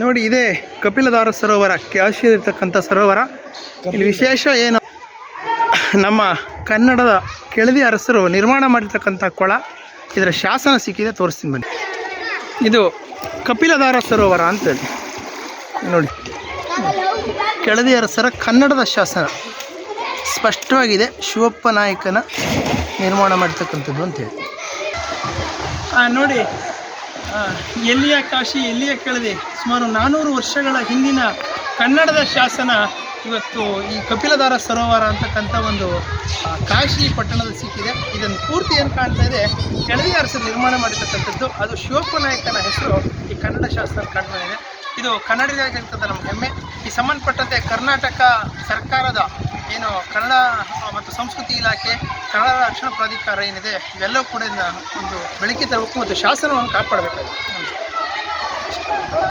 ನೋಡಿ, ಇದೇ ಕಪಿಲಧಾರ ಸರೋವರ ಕಾಶಿಯಲ್ಲಿರ್ತಕ್ಕಂಥ ಸರೋವರ. ಇಲ್ಲಿ ವಿಶೇಷ ಏನು? ನಮ್ಮ ಕನ್ನಡದ ಕೆಳದಿ ಅರಸರು ನಿರ್ಮಾಣ ಮಾಡಿರ್ತಕ್ಕಂಥ ಕೊಳ, ಇದರ ಶಾಸನ ಸಿಕ್ಕಿದೆ, ತೋರಿಸ್ತೀನಿ ಬನ್ನಿ. ಇದು ಕಪಿಲಧಾರ ಸರೋವರ ಅಂತೇಳಿ ನೋಡಿ, ಕೆಳದಿ ಅರಸರ ಕನ್ನಡದ ಶಾಸನ. ಸ್ಪಷ್ಟವಾಗಿದೆ, ಶಿವಪ್ಪ ನಾಯಕನ ನಿರ್ಮಾಣ ಮಾಡಿರ್ತಕ್ಕಂಥದ್ದು ಅಂತೇಳಿ ನೋಡಿ ಎಲ್ಲಿಯ ಕಾಶಿ, ಎಲ್ಲಿಯ ಕೆಳದಿ? ಸುಮಾರು ನಾನ್ನೂರು ವರ್ಷಗಳ ಹಿಂದಿನ ಕನ್ನಡದ ಶಾಸನ ಇವತ್ತು ಈ ಕಪಿಲಧಾರ ಸರೋವರ ಅಂತಕ್ಕಂಥ ಒಂದು ಕಾಶಿ ಪಟ್ಟಣದಲ್ಲಿ ಸಿಕ್ಕಿದೆ. ಇದನ್ನು ಪೂರ್ತಿ ಏನು ಕಾಣ್ತಾ ಇದೆ ಕೆಳದಿ ಅರಸರು ನಿರ್ಮಾಣ ಮಾಡಿರ್ತಕ್ಕಂಥದ್ದು ಅದು ಶಿವಪ್ಪ ನಾಯಕನ ಹೆಸರು ಈ ಕನ್ನಡ ಶಾಸನ ಕಾಣ್ತಾ ಇದೆ. ಇದು ಕನ್ನಡಿಗರಾಗಿರ್ತದೆ ನಮ್ಮ ಹೆಮ್ಮೆ. ಈ ಸಂಬಂಧಪಟ್ಟಂತೆ ಕರ್ನಾಟಕ ಸರ್ಕಾರದ ಏನು ಕನ್ನಡ ಮತ್ತು ಸಂಸ್ಕೃತಿ ಇಲಾಖೆ, ಕನ್ನಡ ರಕ್ಷಣಾ ಪ್ರಾಧಿಕಾರ ಏನಿದೆ, ಇವೆಲ್ಲವೂ ಕೂಡ ಒಂದು ಬೆಳಕಿಗೆ ತರಬೇಕು ಮತ್ತು ಶಾಸನವನ್ನು ಕಾಪಾಡಬೇಕಾಗಿದೆ.